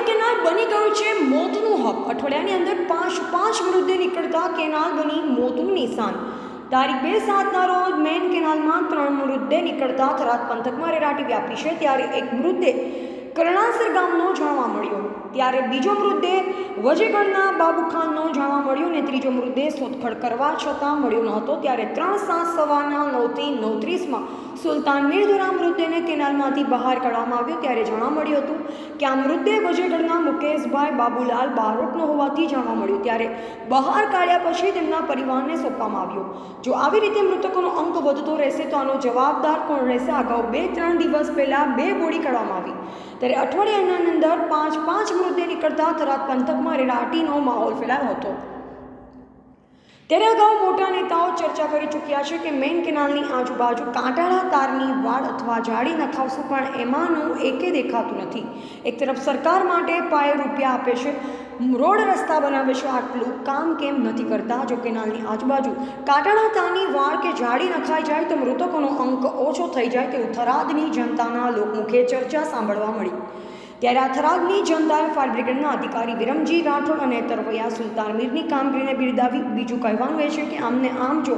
વચ્ચે મોતનું હક. અઠવાડિયાની અંદર પાંચ પાંચ વૃદ્ધે નીકળતા કેનાલ બની મોતનું નિશાન. તારીખ બે સાતના રોજ મેન કેનાલમાં ત્રણ મૃતદેહ નીકળતા થરાદ પંથકમાં રેરાટી વ્યાપી છે. ત્યારે એક મૃતદેહ કરણાસર ગામનો જાણવા મળ્યો. ત્યારે બીજો મૃતદેહ વજેગઢના બાબુખાનનો જાણવા મળ્યો ને ત્રીજો મૃતદેહ શોધખોળ કરવા છતાં મળ્યો ન હતો ત્યારે ત્રણ સાત સવારના નવથી નવ ત્રીસમાં સુલતાન મીર દ્વારા મૃતદેહને કેનાલમાંથી બહાર કાઢવામાં આવ્યો. ત્યારે જાણવા મળ્યું હતું કે આ મૃતદેહ વજેગઢના મુકેશભાઈ બાબુલાલ બારોટનો હોવાથી જાણવા મળ્યું. ત્યારે બહાર કાઢ્યા પછી તેમના પરિવારને સોંપવામાં આવ્યો. જો આવી રીતે મૃતકોનો અંક વધતો રહેશે તો આનો જવાબદાર કોણ રહેશે? અગાઉ બે ત્રણ દિવસ પહેલાં બે બોડી કાઢવામાં આવી. ત્યારે અઠવાડિયાના અંદર પાંચ પાંચ મૃતદેહ નીકળતા થરાદ પંથકમાં રેડાટીનો માહોલ ફેલાયો હતો. ત્યારે અગાઉ મોટા નેતાઓ ચર્ચા કરી ચૂક્યા છે કે મેઇન કેનાલની આજુબાજુ કાંટાળા તારની વાડ અથવા જાળી નખાવશું પણ એમાંનું એકે દેખાતું નથી. એક તરફ સરકાર માટે પાયે રૂપિયા આપે છે, રોડ રસ્તા બનાવે છે, આટલું કામ કેમ નથી કરતા? જો કેનાલની આજુબાજુ કાંટાળા તાની વાળ કે જાળી નખાઈ જાય તો મૃતકોનો અંક ઓછો થઈ જાય તેવું થરાદની જનતાના લોકમુખે ચર્ચા સાંભળવા મળી. ત્યારે આ થરાદની જનતાએ ફાયર બ્રિગેડના અધિકારી વિરમજી રાઠોડ અને તરવૈયા સુલતાન મીરની કામગીરીને બિરદાવી. બીજું કહેવાનું એ છે કે આમને આમ જો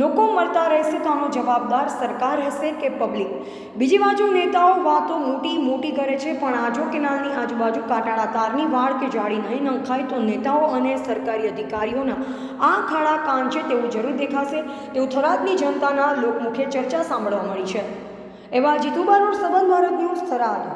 લોકો મળતા રહેશે તો આનો જવાબદાર સરકાર હશે કે પબ્લિક? બીજી બાજુ નેતાઓ વાતો મોટી મોટી કરે છે, પણ આજો કેનાલની આજુબાજુ કાંટાળા તારની વાળ કે જાળી નહીં નંખાય તો નેતાઓ અને સરકારી અધિકારીઓના આ ખાડા કાન છે તેવું જરૂર દેખાશે. તેવું થરાદની જનતાના લોકમુખે ચર્ચા સાંભળવા મળી છે. એવા જીતુબા રોડ, સંબંધ ભારત ન્યૂઝ થરાદ.